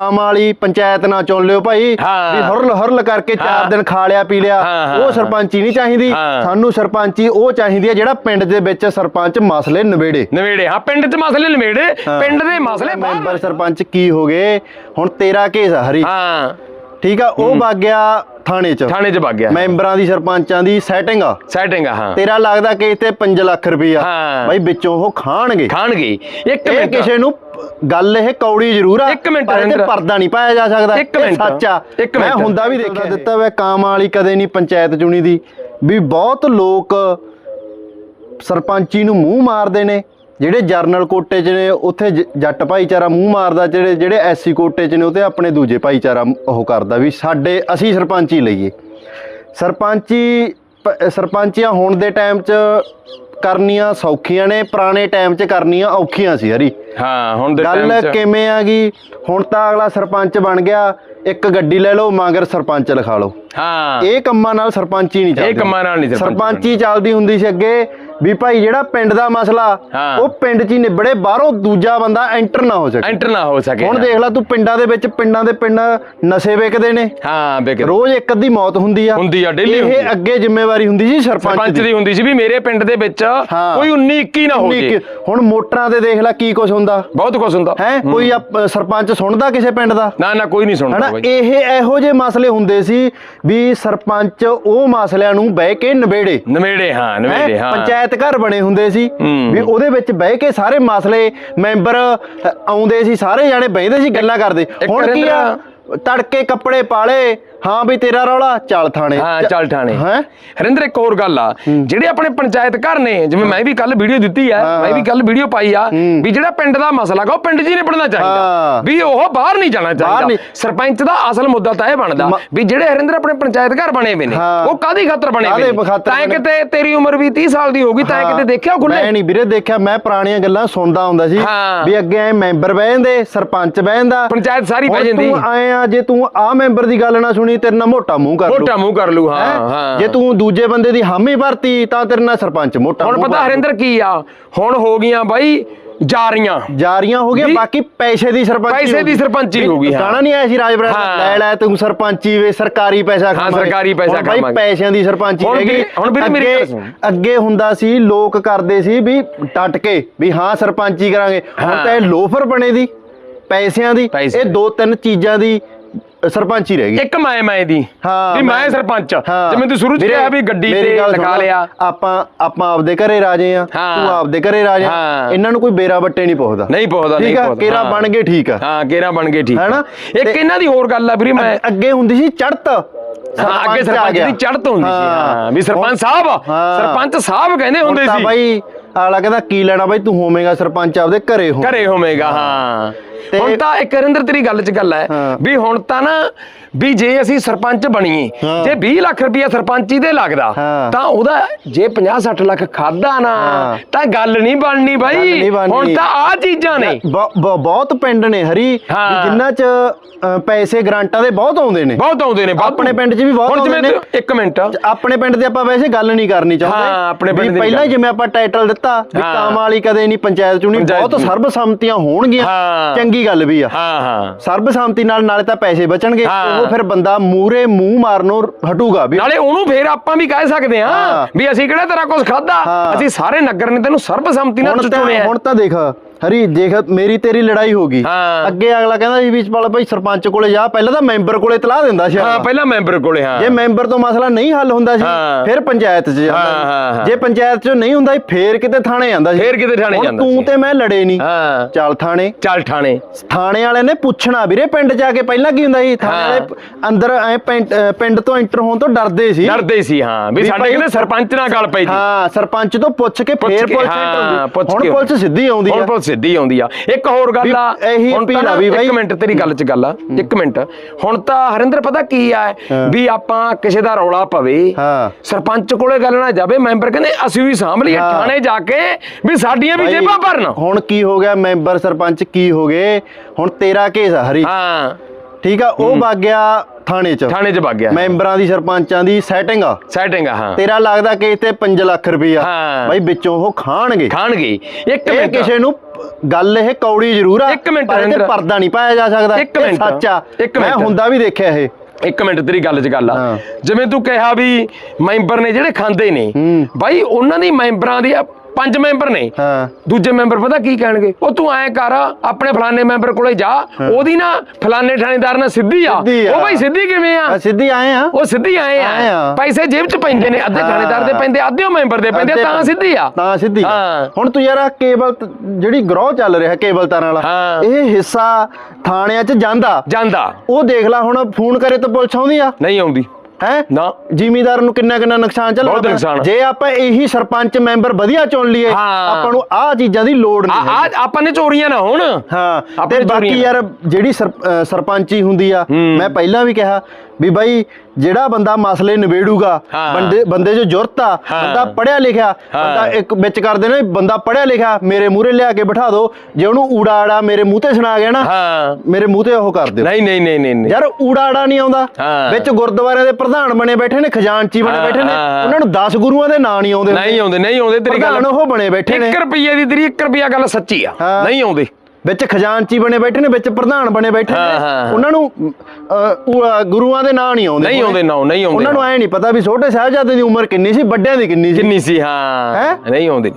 ਕੰਮ ਵਾਲੀ ਪੰਚਾਇਤ ਨਾ ਚੁਣ ਲਿਓ ਭਾਈ। ਵੀ ਹਰਲ ਹਰਲ ਕਰਕੇ ਚਾਰ ਹਾਂ। ਦਿਨ ਖਾ ਲਿਆ ਪੀ ਲਿਆ। ਉਹ ਸਰਪੰਚੀ ਨਹੀਂ ਚਾਹੀਦੀ। ਸਾਨੂੰ ਸਰਪੰਚੀ ਉਹ ਚਾਹੀਦੀ ਹੈ ਜਿਹੜਾ ਪਿੰਡ ਦੇ ਵਿੱਚ ਸਰਪੰਚ ਮਸਲੇ ਨਿਬੇੜੇ। ਨਵੇੜੇ ਹਾਂ ਪਿੰਡ 'ਚ ਮਸਲੇ ਨਵੇੜੇ ਪਿੰਡ ਦੇ ਮਸਲੇ ਮੈਂਬਰ ਸਰਪੰਚ ਕੀ ਹੋ ਗਏ? ਹੁਣ ਤੇਰਾ ਕੇਸ ਆ ਹਰੀ। ਹਾਂ। ਠੀਕ ਆ? ਉਹ ਵਗ ਗਿਆ ਥਾਣੇ 'ਚ। ਥਾਣੇ 'ਚ ਵਗ ਗਿਆ। ਮੈਂਬਰਾਂ ਦੀ ਸਰਪੰਚਾਂ ਦੀ ਸੈਟਿੰਗ ਆ। ਸੈਟਿੰਗ ਆ ਹਾਂ। ਤੇਰਾ ਲੱਗਦਾ ਕਿ ਤੇ 5 ਲੱਖ ਰੁਪਈਆ ਹਾਂ। ਬਾਈ ਵਿੱਚੋਂ ਉਹ ਖਾਣਗੇ। ਖਾਣਗੇ। ਇੱਕ ਕਿਸੇ ਨੂੰ ਗੱਲ ਇਹ ਕੌੜੀ ਜ਼ਰੂਰ ਆ ਇੱਕ ਮਿੰਟ, ਪਰ ਇਹ ਤੇ ਹਰਿੰਦਰ। ਪਰਦਾ ਨਹੀਂ ਪਾਇਆ ਜਾ ਸਕਦਾ। ਇੱਕ ਇਹ ਮਿੰਟ, ਸੱਚ ਮੈਂ। ਹੁੰਦਾ ਵੀ ਦੇਖਿਆ ਦਿੱਤਾ ਵੇ ਕਾਮ ਵਾਲੀ ਕਦੇ ਨਹੀਂ ਪੰਚਾਇਤ ਚੁਣੀ ਦੀ। ਵੀ ਬਹੁਤ ਲੋਕ ਸਰਪੰਚੀ ਨੂੰ ਮੂੰਹ ਮਾਰਦੇ ਨੇ ਜਿਹੜੇ ਜਰਨਲ ਕੋਟੇ 'ਚ ਨੇ ਉੱਥੇ ਜ- ਜੱਟ ਭਾਈਚਾਰਾ ਮੂੰਹ ਮਾਰਦਾ ਜਿਹੜੇ ਜਿਹੜੇ ਐਸਸੀ ਕੋਟੇ 'ਚ ਨੇ ਉੱਥੇ ਆਪਣੇ ਦੂਜੇ ਭਾਈਚਾਰਾ ਉਹ ਕਰਦਾ ਵੀ ਸਾਡੇ ਅਸੀਂ ਸਰਪੰਚੀ ਲਈਏ। ਸਰਪੰਚੀ ਸਰਪੰਚੀਆਂ ਹੁਣ ਦੇ ਟਾਈਮ 'ਚ ਕਰਨੀਆਂ ਸੌਖੀਆਂ ਨੇ ਪੁਰਾਣੇ ਟਾਈਮ 'ਚ ਕਰਨੀਆਂ ਔਖੀਆਂ ਸੀ ਹਰੀ। ਹਾਂ ਹੁਣ ਦੇ ਗੱਲ ਟਾਈਮ 'ਚ ਕਿਵੇਂ ਆ ਗਈ? ਹੁਣ ਤਾਂ ਅਗਲਾ ਸਰਪੰਚ ਬਣ ਗਿਆ ਇੱਕ ਗੱਡੀ ਲੈ ਲਓ ਮਗਰ ਸਰਪੰਚ ਲਿਖਾ ਲਓ। ਹਾਂ। ਇਹ ਕੰਮਾਂ ਨਾਲ ਸਰਪੰਚੀ ਨਹੀਂ ਚੱਲਦੀ। ਕੰਮਾਂ ਨਾਲ ਨਹੀਂ ਸਰਪੰਚੀ ਸਰਪੰਚੀ ਚੱਲਦੀ ਹੁੰਦੀ ਸੀ ਅੱਗੇ। ਵੀ ਭਾਈ ਜਿਹੜਾ ਪਿੰਡ ਦਾ ਮਸਲਾ। ਉਹ ਪਿੰਡ 'ਚ ਹੀ ਨਿਬੜੇ ਬਾਹਰੋਂ ਦੂਜਾ ਬੰਦਾ ਐਂਟਰ ਨਾ ਹੋ ਸਕੇ। ਐਂਟਰ ਨਾ ਹੋ ਸਕੇ ਹੁਣ ਦੇਖ ਲੈ ਤੂੰ ਪਿੰਡਾਂ ਦੇ ਵਿੱਚ ਪਿੰਡਾਂ ਦੇ ਪਿੰਡ ਨਸ਼ੇ ਵੇਚਦੇ ਨੇ। ਹਾਂ ਬੇਕ ਰੋਜ਼ ਇੱਕ ਅੱਧੀ ਮੌਤ ਹੁੰਦੀ ਆ। ਹੁੰਦੀ ਆ, ਹੁੰਦੀ ਇਹ। ਅੱਗੇ ਜ਼ਿੰਮੇਵਾਰੀ ਹੁੰਦੀ ਸੀ ਸਰਪੰਚ ਦੀ। ਹੁੰਦੀ ਸੀ ਵੀ ਮੇਰੇ ਪਿੰਡ ਦੇ ਵਿੱਚ। ਕੋਈ 19 21 ਨਾ ਹੋ ਜੇ। ਹੁਣ ਮੋਟਰਾਂ ਤੇ ਦੇਖ ਲੈ ਕੀ ਕੁਝ ਹੁੰਦਾ। ਬਹੁਤ ਕੁਝ ਹੁੰਦਾ। ਹੈ ਕੋਈ ਸਰਪੰਚ ਸੁਣਦਾ ਕਿਸੇ ਪਿੰਡ ਦਾ? ਨਾ ਨਾ ਕੋਈ ਨਹੀਂ ਸੁਣਦਾ ਬਾਈ। ਇਹ ਇਹੋ ਜਿਹੇ ਮਸਲੇ ਹੁੰਦੇ ਸੀ ਵੀ ਸਰਪੰਚ ਉਹ ਮਸਲਿਆਂ ਨੂੰ ਬਹਿ ਕੇ ਨਿਬੇੜੇ। ਨਵੇੜੇ ਹਾਂ ਹੈਂ? ਨਵੇੜੇ ਹਾਂ। ਪੰਚਾਇਤ ਘਰ ਬਣੇ ਹੁੰਦੇ ਸੀ। ਵੀ ਉਹਦੇ ਵਿੱਚ ਬਹਿ ਕੇ ਸਾਰੇ ਮਸਲੇ ਮੈਂਬਰ ਆਉਂਦੇ ਸੀ ਸਾਰੇ ਜਾਣੇ ਬਹਿੰਦੇ ਸੀ ਗੱਲਾਂ ਕਰਦੇ। ਹੁਣ ਕੀ ਆ? ਤੜਕੇ ਕੱਪੜੇ ਪਾਲੇ ਹਾਂ ਵੀ ਤੇਰਾ ਰੌਲਾ ਚੱਲ ਥਾਣੇ। ਹਾਂ ਚੱਲ ਠਾਣੇ ਹੈ? ਹਰਿੰਦਰ ਇੱਕ ਹੋਰ ਗੱਲ ਆ। ਜਿਹੜੇ ਆਪਣੇ ਪੰਚਾਇਤ ਘਰ ਨੇ ਜਿਵੇਂ ਮੈਂ ਵੀ ਕੱਲ ਵੀਡੀਓ ਦਿੱਤੀ ਆ। ਮੈਂ ਵੀ ਕੱਲ ਵੀਡੀਓ ਪਾਈ ਆ ਵੀ ਜਿਹੜਾ ਪਿੰਡ ਦਾ ਮਸਲਾ ਗਾ ਉਹ ਪਿੰਡ 'ਚ ਹੀ ਨਿਬੜਨਾ ਚਾਹੀਦਾ। ਵੀ ਉਹ ਬਾਹਰ ਨਹੀਂ ਜਾਣਾ ਚਾਹੀਦਾ। ਸਰਪੰਚ ਦਾ ਅਸਲ ਮੁੱਦਾ ਤਾਂ ਇਹ ਬਣਦਾ ਮ- ਵੀ ਜਿਹੜੇ ਹਰਿੰਦਰ ਆਪਣੇ ਪੰਚਾਇਤ ਘਰ ਬਣੇ ਹੋਏ ਨੇ। ਉਹ ਕਾਦੀ ਖਾਤਰ ਬਣੇ ਹੋਏ ਨੇ? ਤਾਂ? ਕਿਤੇ ਤੇਰੀ ਉਮਰ ਵੀ 30 ਸਾਲ ਦੀ ਹੋ ਗਈ ਤਾਂ ਕਿਤੇ ਦੇਖਿਆ ਮੈਂ ਖੁੱਲੇ ਨਹੀਂ ਵੀਰੇ ਦੇਖਿਆ ਮੈਂ ਪੁਰਾਣੀਆਂ ਗੱਲਾਂ ਸੁਣਦਾ ਹੁੰਦਾ ਸੀ। ਵੀ ਅੱਗੇ ਐ ਮੈਂਬਰ ਬਹਿ ਜਾਂਦੇ ਸਰਪੰਚ ਬਹਿ ਜਾਂਦਾ ਪੰਚਾਇਤ ਸਾਰੀ ਬਹਿ ਜਾਂਦੀ। ਤੂੰ ਆਏ ਆ ਜੇ ਤੂੰ ਆ ਮੈਂਬਰ ਦੀ ਗੱਲ ਨਾ ਸੁਣੀ ਤੇਰੇ ਨਾਲ ਮੋਟਾ ਮੂੰਹ ਕਰ ਲੂ ਮੋਟਾ ਮੂੰਹ ਕਰ ਲੂ ਹਾਂ ਹੈਂ? ਹਾਂ ਜੇ ਤੂੰ ਦੂਜੇ ਬੰਦੇ ਦੀ ਹਾਮੀ ਭਰਤੀ ਤਾਂ ਤੇਰੇ ਨਾਲ ਸਰਪੰਚ ਮੋਟਾ ਹੁਣ ਪਤਾ। ਹਰਿੰਦਰ ਕੀ ਆ ਹੁਣ ਹੋ ਗਈਆਂ ਬਾਈ ਜਾਰੀਆਂ ਜਾਰੀਆਂ ਹੋ ਗਈਆਂ ਵੀ- ਬਾਕੀ ਪੈਸੇ ਦੀ ਸਰਪੰਚੀ ਪੈਸੇ ਹੋ ਦੀ। ਸਰਪੰਚੀ ਵੀ ਹੋ ਗਈ, ਹਾਂ। ਗਾਣਾ ਨਹੀਂ ਆਇਆ ਸੀ ਰਾਜਬਰਾ ਹਾਂ। ਲੈ ਲੈ ਤੂੰ ਸਰਪੰਚੀ ਵੇ ਸਰਕਾਰੀ ਪੈਸਾ ਖਾਵਾਂਗੇ ਸਰਕਾਰੀ ਪੈਸਾ ਹੁਣ ਬਾਈ ਖਾਵਾਂਗੇ। ਪੈਸਿਆਂ ਦੀ ਸਰਪੰਚੀ ਵੀਰੇ- ਹੁਣ ਵੀਰੇ ਮੇਰੀ। ਅੱਗੇ ਹੁੰਦਾ ਸੀ ਲੋਕ ਕਰਦੇ ਸੀ ਵੀ ਟੱਟ ਕੇ ਵੀ ਹਾਂ ਸਰਪੰਚੀ ਕਰਾਂਗੇ ਹੁਣ ਹਾਂ। ਤਾਂ ਇਹ ਲੋਫਰ ਬਣੇ ਦੀ ਪੈਸਿਆਂ ਦੀ ਪੈਸੇ। ਇਹ ਦੋ ਤਿੰਨ ਚੀਜ਼ਾਂ ਦੀ ਸਰਪੰਚੀ ਰਹਿ ਗਈ। ਇੱਕ ਮੈਂ ਮੈਂ ਦੀ। ਹਾਂ ਵੀ ਮੈਂ ਸਰਪੰਚ। ਹਾਂ। ਜਿਵੇਂ ਤੂੰ ਸ਼ੁਰੂ ਚ ਵੀਰੇ, ਕਿਹਾ ਵੀ ਗੱਡੀ ਮੇਰੀ ਤੇ ਗੱਲ ਲਗਾ ਲਿਆ। ਆਪਾਂ ਆਪਾਂ ਆਪਦੇ ਘਰੇ ਰਾਜੇ ਆ। ਹਾਂ। ਤੂੰ ਆਪਦੇ ਘਰੇ ਰਾਜੇ ਆ। ਹਾਂ। ਇਹਨਾਂ ਨੂੰ ਕੋਈ ਬੇਰਾ ਬੱਟੇ ਨਹੀਂ ਪੁੱਛਦਾ। ਨਹੀਂ ਪੁੱਛਦਾ ਨਹੀਂ ਆ? ਪੁੱਛਦਾ। ਕੇਰਾ ਹਾਂ। ਬਣ ਗਏ ਠੀਕ ਆ। ਹਾਂ ਕੇਰਾ ਬਣ ਗਏ ਠੀਕ ਹੈਨਾ? ਇੱਕ ਤੇ- ਇਹਨਾਂ ਦੀ ਹੋਰ ਗੱਲ ਆ ਵੀਰੇ ਮੈਂ ਅੱਗੇ- ਹੁੰਦੀ ਸੀ ਚੜਤ ਹਾਂ ਅੱਗੇ ਸਰਪੰਚ ਦੀ ਚੜ੍ਹਤ ਹੁੰਦੀ ਸੀ ਹਾਂ। ਵੀ ਸਰਪੰਚ ਸਾਹਿਬ ਹਾਂ। ਸਰਪੰਚ ਸਾਹਿਬ ਕਹਿੰਦੇ ਹੁੰਦੇ ਸੀ। ਬਾਈ ਆਲਾ ਕਹਿੰਦਾ ਕੀ ਲੈਣਾ ਬਾਈ ਤੂੰ ਹੋਵੇਂਗਾ ਸਰਪੰਚ ਆਪਦੇ ਘਰੇ ਹੋ ਘਰੇ ਹੋਵੇਗਾ ਹਾਂ ਤੇ- ਹੁਣ ਤਾਂ ਇੱਕ ਹਰਿੰਦਰ ਤੇਰੀ ਗੱਲ 'ਚ ਗੱਲ ਹੈ। ਵੀ ਹੁਣ ਤਾਂ ਨਾ ਵੀ ਜੇ ਅਸੀਂ ਸਰਪੰਚ ਬਣੀਏ। ਜੇ 20 ਲੱਖ ਰੁਪਇਆ ਸਰਪੰਚੀ ਦੇ ਲੱਗਦਾ। ਤਾਂ ਉਹਦਾ ਜੇ 50 60 ਲੱਖ ਖਾਦਾ ਨਾ। ਤਾਂ ਗੱਲ ਨਹੀਂ ਬਣਨੀ ਬਾਈ। ਹੁਣ ਤਾਂ ਆ ਚੀਜ਼ਾਂ ਨੇ ਬਹੁਤ ਪਿੰਡ ਨੇ ਹਰੀ। ਜਿਨ੍ਹਾਂ ਚ ਪੈਸੇ ਗ੍ਰਾਂਟਾਂ ਦੇ ਬਹੁਤ ਆਉਂਦੇ ਨੇ ਬਹੁਤ ਆਉਂਦੇ ਨੇ। ਆਪਣੇ ਪਿੰਡ 'ਚ ਵੀ ਬਹੁਤ ਆਉਂਦੇ ਨੇ। ਤੂੰ- ਇੱਕ ਮਿੰਟ ਆਪਣੇ ਪਿੰਡ ਦੇ ਆਪਾਂ ਵੈਸੇ ਗੱਲ ਨਹੀਂ ਕਰਨੀ ਚਾਹੁੰਦੇ ਹਾਂ, ਆਪਣੇ ਪਿੰਡ ਪਹਿਲਾਂ। ਜਿਵੇਂ ਆਪਾਂ ਟਾਈਟਲ ਦਿੱਤਾ ਵੀ ਹਾਂ। ਕਾਮ ਵਾਲੀ ਕਦੇ ਨਹੀਂ ਪੰਚਾਇਤ ਚੁਣੀ ਬਹੁਤ ਚੁਣੀ। ਸਰਬਸੰਮਤੀਆਂ ਹੋਣਗੀਆਂ। ਚੰਗੀ ਗੱਲ ਵੀ ਆ ਹਾਂ ਹਾਂ ਸਰਬਸੰਮਤੀ ਨਾਲ ਨਾਲੇ ਤਾਂ ਪੈਸੇ ਬਚਣਗੇ। ਉਹ ਫਿਰ ਬੰਦਾ ਮੂਰੇ ਮੂੰਹ ਮਾਰਨੋਂ ਹਟੂਗਾ ਵੀ ਨਾਲੇ ਉਹਨੂੰ ਫੇਰ ਆਪਾਂ ਵੀ ਕਹਿ ਸਕਦੇ। ਹਾਂ ਵੀ ਅਸੀਂ ਕਿਹੜਾ ਤੇਰਾ ਕੁਝ ਖਾਦਾ ਹਾਂ। ਅਸੀਂ ਸਾਰੇ ਨਗਰ ਨੇ ਤੈਨੂੰ ਸਰਬਸੰਮਤੀ ਨਾਲ ਹੁਣ ਤਾਂ ਚੁਣਿਆ ਹੁਣ ਤਾਂ ਦੇਖ ਹਰੀ ਦੇਖ ਮੇਰੀ ਤੇਰੀ ਲੜਾਈ ਹੋ ਗਈ। ਹਾਂ। ਅੱਗੇ ਅਗਲਾ ਕਹਿੰਦਾ ਸੀ ਵੀ ਚਲ ਭਾਈ ਸਰਪੰਚ ਕੋਲੇ ਜਾ। ਪਹਿਲਾਂ ਤਾਂ ਮੈਂਬਰ ਕੋਲੇ ਤਲਾਹ ਦਿੰਦਾ ਸੀ ਹਾਂ। ਪਹਿਲਾਂ ਮੈਂਬਰ ਕੋਲੇ ਹਾਂ। ਜੇ ਮੈਂਬਰ ਤੋਂ ਮਸਲਾ ਨਹੀਂ ਹੱਲ ਹੁੰਦਾ ਸੀ ਹਾਂ। ਫਿਰ ਪੰਚਾਇਤ 'ਚ ਜਾਂਦਾ ਹਾਂ। ਹਾਂ, ਹਾਂ। ਜੇ ਪੰਚਾਇਤ 'ਚ ਨਹੀਂ ਹੁੰਦਾ ਫੇਰ ਕਿਤੇ ਥਾਣੇ ਜਾਂਦਾ ਸੀ। ਫੇਰ ਕਿਤੇ ਥਾਣੇ ਜਾਂਦਾ ਤੂੰ। ਤੇ ਮੈਂ ਲੜੇ ਨਹੀਂ ਹਾਂ। ਚੱਲ ਥਾਣੇ। ਚੱਲ ਠਾਣੇ ਥਾਣੇ ਵਾਲੇ ਨੇ ਪੁੱਛਣਾ ਵੀਰੇ ਪਿੰਡ ਜਾ ਕੇ ਪਹਿਲਾਂ ਕੀ ਹੁੰਦਾ ਸੀ? ਥਾਣੇ ਹਾਂ। ਵਾਲੇ ਅੰਦਰ ਐ ਪਿੰਡ ਤੋਂ ਐਂਟਰ ਹੋਣ ਤੋਂ ਡਰਦੇ ਸੀ। ਡਰਦੇ ਸੀ ਹਾਂ। ਵੀ ਸਾਡੇ ਕਹਿੰਦੇ ਸਰਪੰਚ ਨਾਲ ਗੱਲ ਪਈ ਸੀ। ਹਾਂ ਸਰਪੰਚ ਤੋਂ ਪੁੱਛ ਕੇ ਫੇਰ ਪੁਲਿਸ ਹਾਂ, ਐਂਟਰ ਪੁੱਛ ਹੁੰਦੀ ਹੁਣ ਪੁਲਿਸ ਸਿੱਧੀ ਆਉਂਦੀ ਪੁਲਿਸ ਸਿੱਧੀ ਆਉਂਦੀ ਆ। ਇੱਕ ਹੋਰ ਗੱਲ ਆ ਇਹੀ ਨਾ- ਵੀ ਬਾਈ- ਇੱਕ ਮਿੰਟ ਤੇਰੀ ਗੱਲ 'ਚ ਗੱਲ ਆ ਇੱਕ ਮਿੰਟ। ਹੁਣ ਤਾਂ ਹਰਿੰਦਰ ਪਤਾ ਕੀ ਆ। ਵੀ ਆਪਾਂ ਕਿਸੇ ਦਾ ਰੌਲਾ ਪਵੇ ਹਾਂ। ਸਰਪੰਚ ਕੋਲੇ ਗੱਲ ਨਾ ਜਾਵੇ ਮੈਂਬਰ ਕਹਿੰਦੇ ਅਸੀਂ ਵੀ ਸਾਂਭ ਲਈਏ ਹਾਂ। ਥਾਣੇ ਜਾ ਕੇ ਵੀ ਸਾਡੀਆਂ ਵੀ ਜੇਬਾਂ ਭਰਨ। ਹੁਣ ਕੀ ਹੋ ਗਿਆ ਮੈਂਬਰ ਸਰਪੰਚ ਕੀ ਹੋ ਗਏ? ਹੁਣ ਤੇਰਾ ਕੇਸ ਆ ਹਰੀ। ਹਾਂ। ਠੀਕ ਆ ਉਹ ਵਗ ਗਿਆ ਥਾਣੇ 'ਚ ਥਾਣੇ 'ਚ ਵਗ ਗਿਆ ਮੈਂਬਰਾਂ ਦੀ ਸਰਪੰਚਾਂ ਦੀ ਸੈਟਿੰਗ ਆ ਸੈਟਿੰਗ ਆ ਹਾਂ ਤੇਰਾ ਲੱਗਦਾ ਕਿ ਤੇ 5 ਲੱਖ ਰੁਪਈਆ ਹਾਂ। ਬਾਈ ਵਿੱਚੋਂ ਉਹ ਖਾਣਗੇ ਖਾਣਗੇ ਇੱਕ ਮਿੰਟ ਕਿਸੇ ਨੂੰ ਗੱਲ ਇਹ ਕੌੜੀ ਜ਼ਰੂਰ ਆ ਇੱਕ ਮਿੰਟ, ਪਰ ਇਹ। ਪਰਦਾ ਨਹੀਂ ਪਾਇਆ ਜਾ ਸਕਦਾ ਇੱਕ ਇਹ ਮਿੰਟ। ਸੱਚ ਆ ਮੈਂ। ਹੁੰਦਾ ਵੀ ਦੇਖਿਆ ਇਹ ਇੱਕ ਮਿੰਟ ਤੇਰੀ ਗੱਲ 'ਚ ਗੱਲ ਆ। ਜਿਵੇਂ ਤੂੰ ਕਿਹਾ ਵੀ ਮੈਂਬਰ ਨੇ ਜਿਹੜੇ ਖਾਂਦੇ ਨੇ। ਬਾਈ ਉਹਨਾਂ ਦੀ ਮੈਂਬਰਾਂ ਦੀ ਆ, ਪੰਜ ਮੈਂਬਰ ਨੇ। ਹਾਂ। ਦੂਜੇ ਮੈਂਬਰ ਪਤਾ ਕੀ ਕਹਿਣਗੇ? ਉਹ ਤੂੰ ਐਂ ਕਰ ਆਪਣੇ ਫਲਾਣੇ ਮੈਂਬਰ ਕੋਲੇ ਜਾ। ਉਹਦੀ ਨਾ ਫਲਾਣੇ ਥਾਣੇਦਾਰ ਨਾਲ ਸਿੱਧੀ ਆ। ਆ। ਉਹ ਬਾਈ ਸਿੱਧੀ ਕਿਵੇਂ ਆ? ਆ ਸਿੱਧੀ ਆਏ ਆ। ਉਹ ਸਿੱਧੀ ਆਏ ਆ। ਆ। ਪੈਸੇ ਜੇਬ 'ਚ ਪੈਂਦੇ ਨੇ ਅੱਧੇ। ਥਾਣੇਦਾਰ ਦੇ ਪੈਂਦੇ ਅੱਧੇ ਉਹ ਮੈਂਬਰ ਦੇ ਪੈਂਦੇ ਤਾਂ ਸਿੱਧੀ ਆ। ਤਾਂ ਸਿੱਧੀ ਆ। ਹਾਂ। ਹੁਣ ਤੂੰ ਯਾਰ ਆਹ ਕੇਬਲ ਜਿਹੜੀ ਗਰੋਹ ਚੱਲ ਰਿਹਾ ਕੇਬਲ ਤਾਰਾਂ ਵਾਲਾ ਹਾਂ। ਇਹ ਹਿੱਸਾ ਥਾਣਿਆਂ 'ਚ ਜਾਂਦਾ। ਜਾਂਦਾ। ਉਹ ਦੇਖ ਲੈ ਹੁਣ ਫੋਨ ਕਰੇ ਤਾਂ ਪੁਲਿਸ ਆਉਂਦੀ ਆ। ਨਹੀਂ ਆਉਂਦੀ। ਹੈ ਨਾ ਜ਼ਿਮੀਦਾਰ ਨੂੰ ਕਿੰਨਾ ਕਿੰਨਾ ਨੁਕਸਾਨ ਚੱਲ ਬਹੁਤ ਨੁਕਸਾਨ। ਜੇ ਆਪਾਂ ਇਹੀ ਸਰਪੰਚ ਮੈਂਬਰ ਵਧੀਆ ਚੁਣ ਲਈਏ। ਆਪਾਂ ਨੂੰ ਆਹ ਚੀਜ਼ਾਂ ਦੀ ਲੋੜ ਨਹੀਂ। ਆ ਆਪਾਂ ਨੇ ਚੋਰੀਆਂ ਨਾ ਹੋਣ ਹਾਂ ਤੇ ਬਾਕੀ। ਯਾਰ ਜਿਹੜੀ ਸਰਪੰਚੀ ਹੁੰਦੀ ਆ। ਮੈਂ ਪਹਿਲਾਂ ਵੀ ਕਿਹਾ ਵੀ ਬਾਈ ਜਿਹੜਾ ਬੰਦਾ ਮਸਲੇ ਨਿਬੇੜੂਗਾ। ਬੰਦੇ ਬੰਦੇ 'ਚ ਜੁਰਤ ਆ। ਬੰਦਾ ਪੜਿਆ ਲਿਖਿਆ। ਬੰਦਾ ਇੱਕ ਵਿੱਚ ਕਰਦੇ ਨੇ ਬੰਦਾ ਪੜਿਆ ਲਿਖਿਆ ਮੇਰੇ ਮੂਹਰੇ ਲਿਆ ਕੇ ਬਿਠਾ ਦਿਓ ਜੇ ਉਹਨੂੰ ਊੜਾ ਆੜਾ ਮੇਰੇ ਮੂੰਹ ਤੇ ਸੁਣਾ ਗਿਆ ਨਾ ਮੇਰੇ ਮੂੰਹ ਤੇ ਉਹ ਕਰ ਦਿਓ ਨਹੀਂ ਨਹੀਂ ਨਹੀਂ ਨਹੀਂ ਯਾਰ ਊੜਾ ਆੜਾ ਨਹੀਂ ਆਉਂਦਾ। ਵਿੱਚ ਗੁਰਦੁਆਰਿਆਂ ਦੇ ਪ੍ਰਧਾਨ ਬਣੇ ਬੈਠੇ ਨੇ ਖਜ਼ਾਨਚੀ ਬਣੇ ਬੈਠੇ ਨੇ। ਉਹਨਾਂ ਨੂੰ 10 ਗੁਰੂਆਂ ਦੇ ਨਾਂ ਨਹੀਂ ਆਉਂਦੇ ਨਹੀਂ ਆਉਂਦੇ ਨਹੀਂ ਆਉਂਦੇ ਤੇਰੀ ਗੱਲ ਉਹ ਬਣੇ ਬੈਠੇ ਨੇ 1 ਰੁਪਈਏ ਦੀ ਤੇਰੀ 1 ਰੁਪਿਆ ਗੱਲ ਸੱਚੀ ਆ। ਨਹੀਂ ਆਉਂਦੇ ਵਿੱਚ ਖਜ਼ਾਨਚੀ ਬਣੇ ਬੈਠੇ ਨੇ ਵਿੱਚ ਪ੍ਰਧਾਨ ਬਣੇ ਬੈਠੇ ਨੇ। ਉਹਨਾਂ ਨੂੰ ਗੁਰੂਆਂ ਦੇ ਨਾਂ ਨਹੀਂ ਆਉਂਦੇ ਨਹੀਂ ਆਉਂਦੇ ਨਾ ਨਹੀਂ ਆਉਂਦੇ ਉਹਨਾਂ ਨੂੰ ਐ ਨਹੀਂ ਪਤਾ ਵੀ ਛੋਟੇ ਸਾਹਿਬਜ਼ਾਦੇ ਦੀ ਉਮਰ ਕਿੰਨੀ ਸੀ ਵੱਡਿਆਂ ਦੀ ਕਿੰਨੀ ਸੀ। ਕਿੰਨੀ ਸੀ ਹਾਂ। ਹੈਂ? ਨਹੀਂ ਆਉਂਦੇ।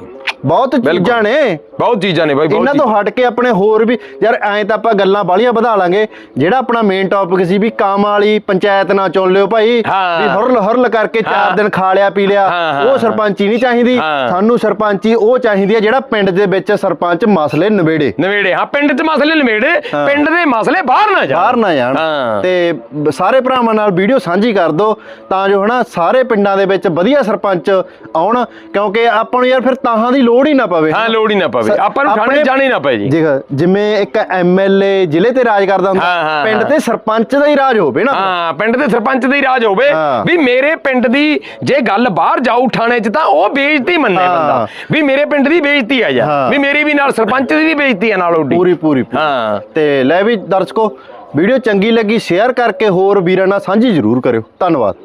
ਬਹੁਤ ਚੀਜ਼ਾਂ ਨੇ। ਬਹੁਤ ਚੀਜ਼ਾਂ ਨੇ ਬਾਈ ਬਹੁਤ ਇਹਨਾਂ ਤੋਂ ਹਟ ਕੇ ਆਪਣੇ ਹੋਰ ਵੀ ਯਾਰ ਐਂ ਤਾਂ ਆਪਾਂ ਗੱਲਾਂ ਬਾਲੀਆਂ ਵਧਾ ਲਾਂਗੇ ਜਿਹੜਾ ਆਪਣਾ ਮੇਨ ਟੌਪਿਕ ਸੀ ਵੀ ਕੰਮ ਵਾਲੀ ਪੰਚਾਇਤ ਨਾ ਚੁਣ ਲਿਓ ਭਾਈ। ਵੀ ਹੁਰਲ ਹੁਰਲ ਕਰਕੇ ਚਾਰ ਹਾਂ। ਦਿਨ ਖਾ ਲਿਆ ਪੀ ਲਿਆ ਉਹ ਸਰਪੰਚੀ ਨਹੀਂ ਚਾਹੀਦੀ। ਸਾਨੂੰ ਸਰਪੰਚੀ ਉਹ ਚਾਹੀਦੀ ਹੈ ਜਿਹੜਾ ਪਿੰਡ ਦੇ ਵਿੱਚ ਸਰਪੰਚ ਮਸਲੇ ਨਿਬੇੜੇ ਨਵੇੜੇ ਹਾਂ ਪਿੰਡ 'ਚ ਮਸਲੇ ਨਵੇੜੇ। ਪਿੰਡ ਦੇ ਮਸਲੇ ਬਾਹਰ ਨਾ ਜਾਣ ਬਾਹਰ ਨਾ ਜਾਣ। ਤੇ ਸਾਰੇ ਭਰਾਵਾਂ ਨਾਲ ਵੀਡੀਓ ਸਾਂਝੀ ਕਰ ਦਿਓ ਤਾਂ ਜੋ ਹਨਾ ਸਾਰੇ ਪਿੰਡਾਂ ਦੇ ਵਿੱਚ ਵਧੀਆ ਸਰਪੰਚ ਆਉਣ ਕਿਉਂਕਿ ਆਪਾਂ ਨੂੰ ਯਾਰ ਫਿਰ ਤਾਹਾਂ ਦੀ ਲੋੜ ਹੀ ਨਾ ਪਵੇ ਹਾਂ ਲੋੜ ਹੀ ਨਾ ਪਵੇ ਆਪਾਂ ਨੂੰ ਆਪਣੇ- ਜਾਣੀ ਨਾ ਪਏ ਜੀ ਜਿਵੇਂ ਇੱਕ ਐਮਐਲਏ ਜ਼ਿਲ੍ਹੇ ਤੇ ਰਾਜ ਕਰਦਾ ਹਾਂ, ਹੁੰਦਾ ਹਾਂ, ਪਿੰਡ ਹਾਂ। ਤੇ ਸਰਪੰਚ ਦਾ ਹੀ ਰਾਜ ਹੋਵੇ ਨਾ ਹਾਂ ਪਿੰਡ ਦੇ ਸਰਪੰਚ ਦੀ ਰਾਜ ਹੋਵੇ ਹਾਂ। ਵੀ ਮੇਰੇ ਪਿੰਡ ਦੀ ਜੇ ਗੱਲ ਬਾਹਰ ਜਾਊ ਠਾਣੇ 'ਚ ਤਾਂ ਉਹ ਬੇਇੱਜ਼ਤੀ ਮੰਨੇ ਹਾਂ। ਬੰਦਾ ਵੀ ਮੇਰੇ ਪਿੰਡ ਦੀ ਬੇਇੱਜ਼ਤੀ ਆ ਜਾ ਹਾਂ। ਵੀ ਮੇਰੀ ਵੀ ਨਾਲ ਸਰਪੰਚ ਦੀ ਵੀ ਬੇਇੱਜ਼ਤੀ ਆ ਨਾਲ ਉੱਡੀ ਪੂਰੀ ਪੂਰੀ। ਹਾਂ ਤੇ ਲੈ ਵੀ ਦਰਸ਼ਕੋ ਵੀਡੀਓ ਚੰਗੀ ਲੱਗੀ ਸ਼ੇਅਰ ਕਰਕੇ ਹੋਰ ਵੀਰਾਂ ਨਾਲ ਸਾਂਝੀ ਜ਼ਰੂਰ ਕਰਿਓ ਧੰਨਵਾਦ